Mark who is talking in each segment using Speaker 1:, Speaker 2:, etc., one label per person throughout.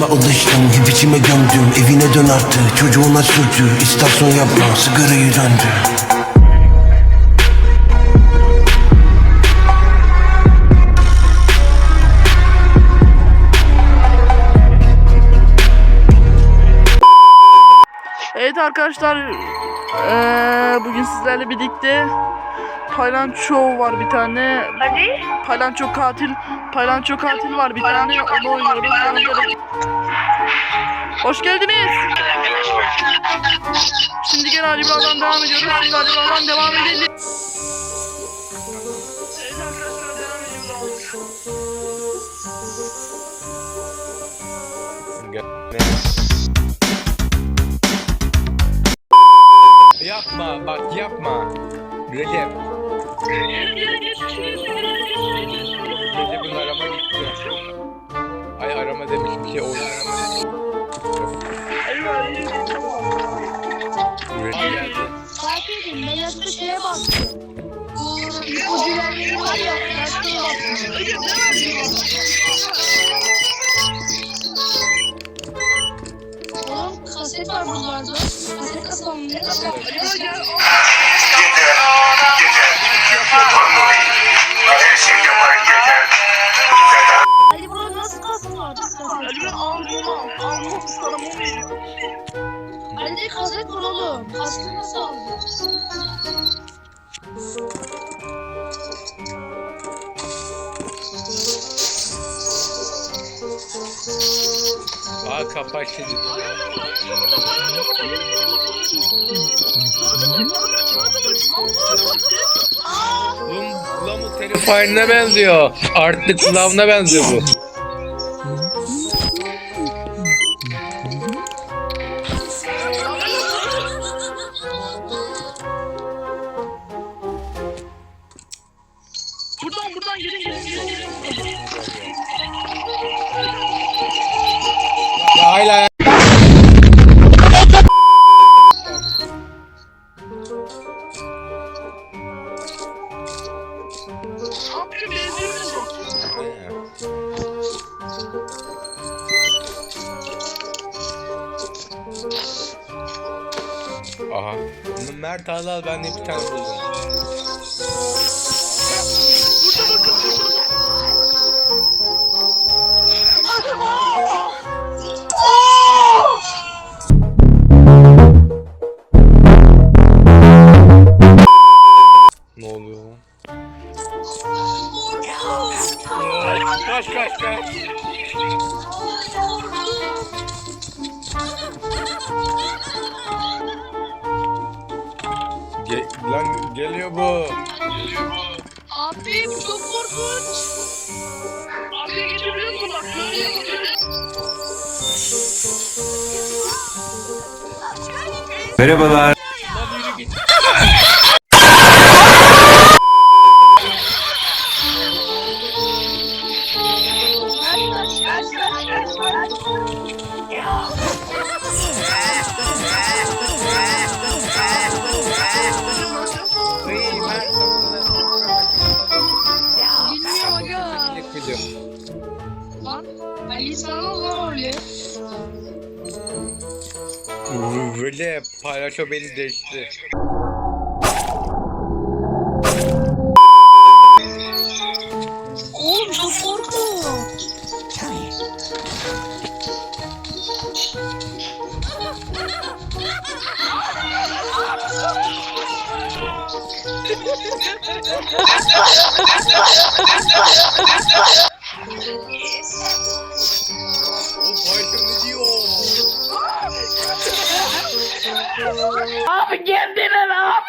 Speaker 1: Kendime alıştım hep içime gömdüm. Evine dön artık çocuğuna sürtü İstasyon yapma sigarayı döndü.
Speaker 2: Evet arkadaşlar eee, bugün sizlerle birlikte Paylanço var bir tane.
Speaker 3: Hadi.
Speaker 2: Paylanço katil, Paylanço katil var bir tane. Onu oynuyoruz. Hoş geldiniz. Şimdi gene Ali Bağ'dan devam ediyoruz. Şimdi Ali Bağ'dan devam edelim. Evet
Speaker 4: Yapma bak yapma. Recep. Recep'in arama gitti. Ay arama demişim şey oyun arama. Recep geldi.
Speaker 5: Katildim ben yanlışlıkla şeye bastım. Bu ipucular var ya, rastgele bastım. Oğlum kaset var Ali burada nasıl? Kaset.
Speaker 2: Ali ben almam, almam.
Speaker 5: Ali kaset var oğlum. Kaset nasıl aldın?
Speaker 4: Aa kapak şimdi. Oğlum lan bu Terrifier'ine benziyor. Artık Clown'a benziyor bu. Mert al ben de bir tane buldum. Geliyor bu.
Speaker 5: Abi bu çok korkunç.
Speaker 2: Abi geçebiliyor musun bak? Böyle.
Speaker 1: Merhabalar
Speaker 4: Böyle paylaşo beni değişti.
Speaker 5: Oğlum çok.
Speaker 4: Aa.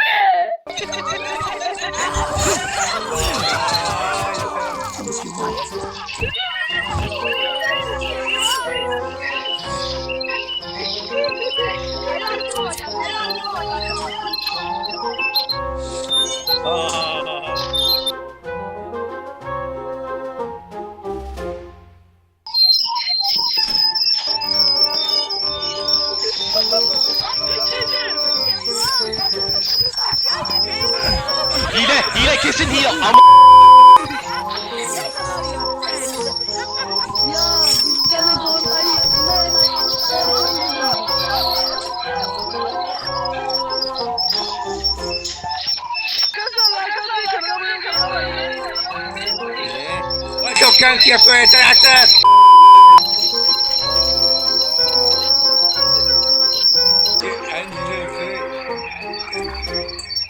Speaker 4: Kanki yapıyor yeter artık. En şey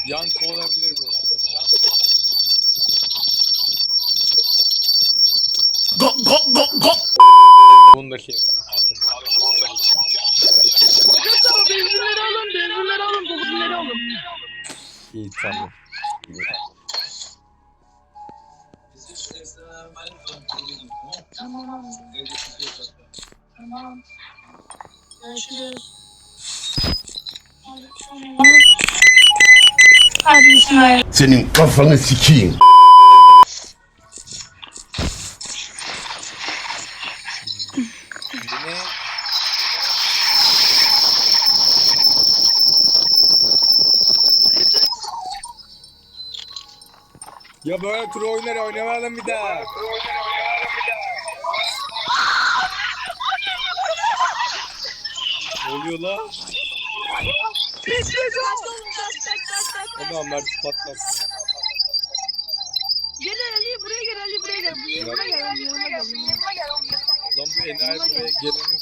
Speaker 4: yankı olabilir bu. Bunu da şey
Speaker 2: Arkadaşlar benzinleri alın, benzinleri alın, benzinleri alın.
Speaker 4: İyi tamam.
Speaker 5: Tamam. Görüşürüz.
Speaker 3: Senin kafanı sikeyim.
Speaker 4: Bu ne? Ya böyle tur oyunları oynamayalım bir daha. Ne oluyor la? Tamam Mert patlat.
Speaker 2: Gel Ali buraya gel Ali buraya gel. Buraya gel. Ali, Yanıma gel.
Speaker 4: Lan bu enayi buraya geleni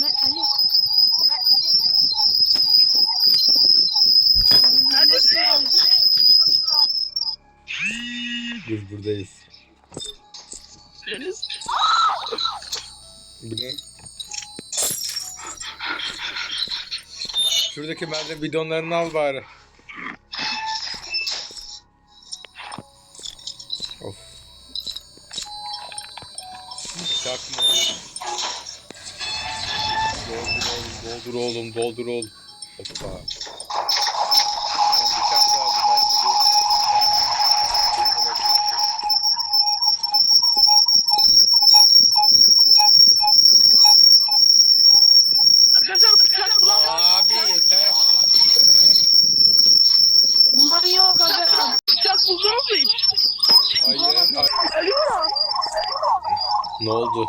Speaker 2: Ben Ali. Neredesin abi?
Speaker 4: Dur buradayız.
Speaker 2: Deniz.
Speaker 4: Bu ne? Şuradaki merdiven bidonlarını al bari. Of. Çakma. Doldur oğlum, doldur oğlum, doldur oğlum. Hoppa. Ben bıçak da aldım ben size.
Speaker 2: Arkadaşlar bıçak bulan
Speaker 4: Abi yeter.
Speaker 5: Bunlar yok abi.
Speaker 2: bıçak buldunuz mu hiç?
Speaker 4: Hayır. ay-
Speaker 2: Ali var.
Speaker 4: Ne oldu?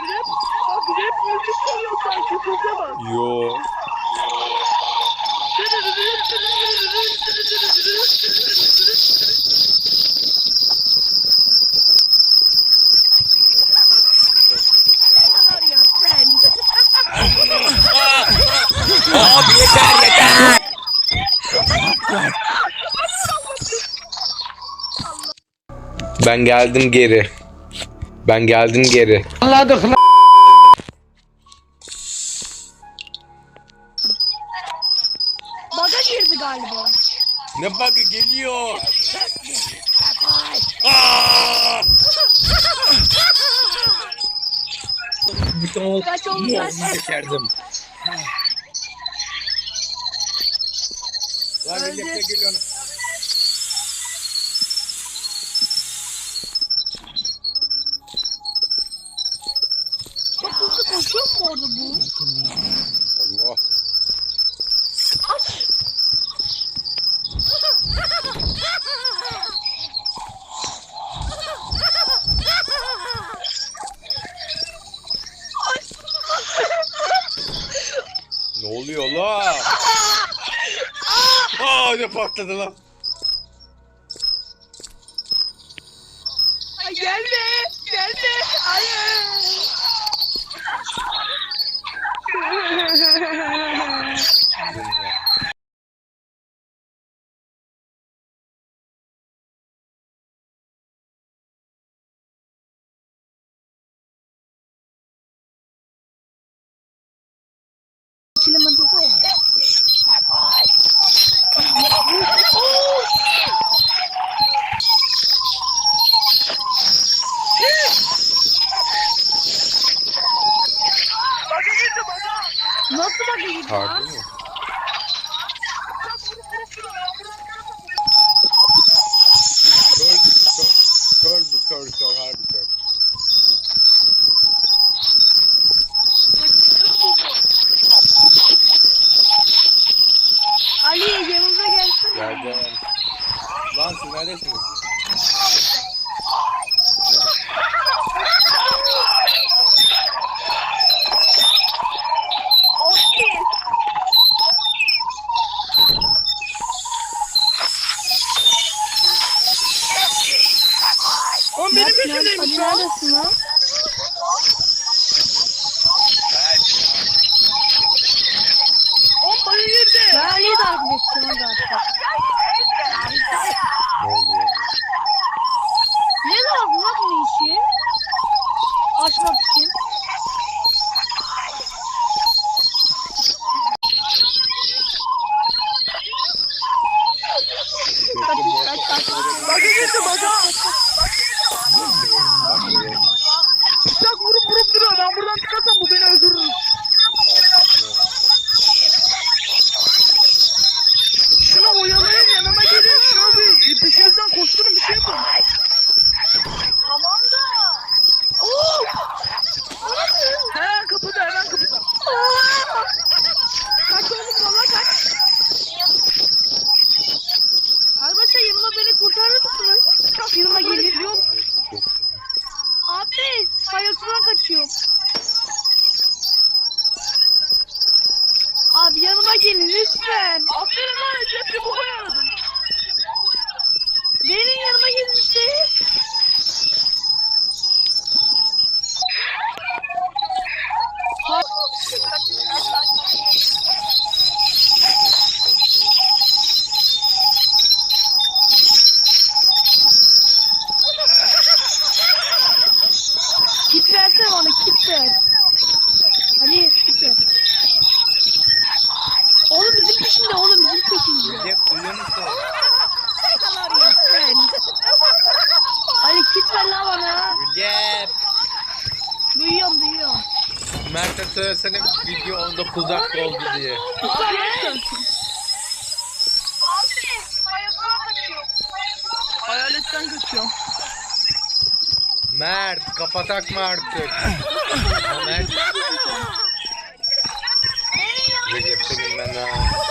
Speaker 2: Grep. Bak grep müzik çalıyor sanki. Sese bak.
Speaker 4: Yo. Ben geldim geri. Ben geldim geri.
Speaker 5: Baga girdi galiba.
Speaker 4: Ne bug'ı geliyor? Buton
Speaker 5: Kaç oğlum kaç.
Speaker 4: geçerdim. Lan birlikte geliyor.
Speaker 5: Çok hızlı koşuyor mu orada bu?
Speaker 4: Allah. Ne oluyor la? Aa ne patladı lan?
Speaker 2: Ay gelme. Gelme. Hayır. Bak
Speaker 4: Mert'e söylesene video 19 dakika oldu diye.
Speaker 2: Hayaletten kaçıyorum.
Speaker 4: Mert kapatak mı artık? Mert. Recep senin ben ha.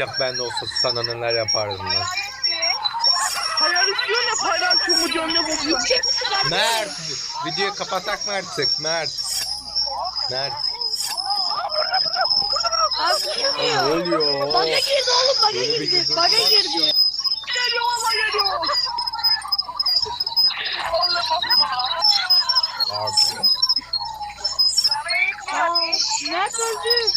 Speaker 2: Nerede?
Speaker 4: O bıçak bende olsa sana neler yapardım ben.
Speaker 2: Hayalet diyor ne paylaşıyor mu diyor ne bozuyor.
Speaker 4: Mert! Videoyu kapatak mı artık? Mert. Mert.
Speaker 5: Abi
Speaker 4: ne oluyor?
Speaker 5: Baga girdi oğlum baga
Speaker 4: Böyle bir
Speaker 5: girdi.
Speaker 4: girdi.
Speaker 5: Baga girdi.
Speaker 2: Geliyor valla geliyor.
Speaker 4: Abi.
Speaker 5: Aa, Nerede öldü?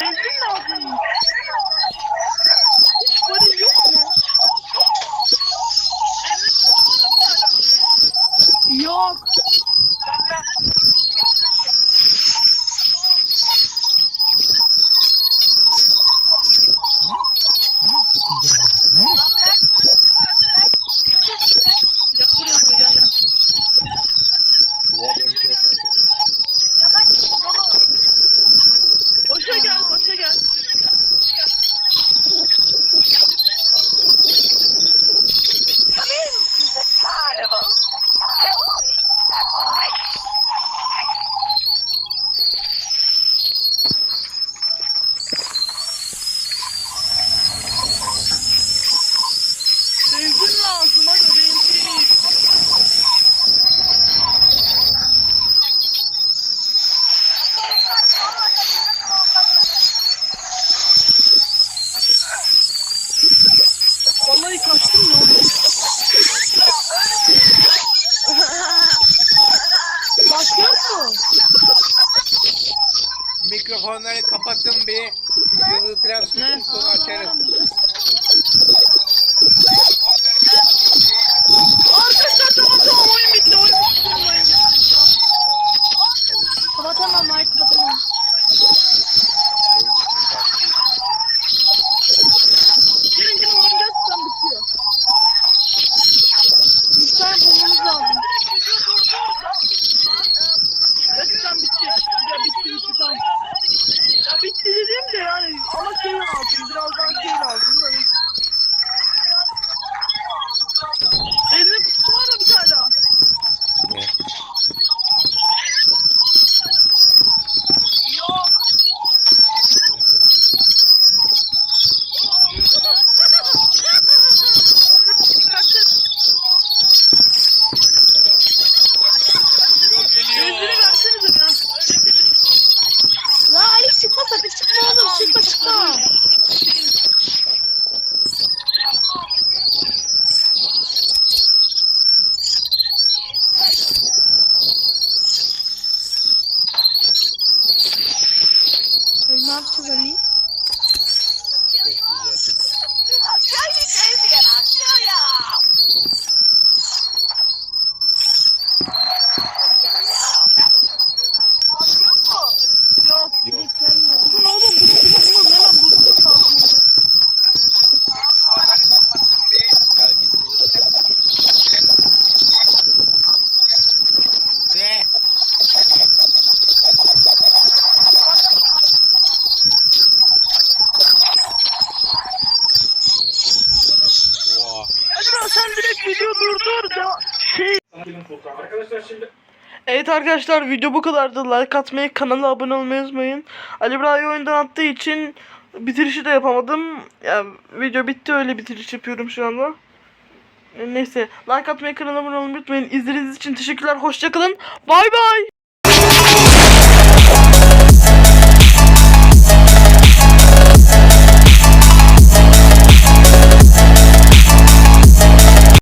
Speaker 2: Benzin lazım. Hiç Peace. Sen direkt video durdur. Devam. Şey. Evet arkadaşlar video bu kadardı. Like atmayı, kanala abone olmayı unutmayın. Ali Bra'yı oyundan attığı için bitirişi de yapamadım. Ya video bitti öyle bitiriş yapıyorum şu anda. Neyse like atmayı, kanala abone olmayı unutmayın. İzlediğiniz için teşekkürler. Hoşçakalın. Bay bay.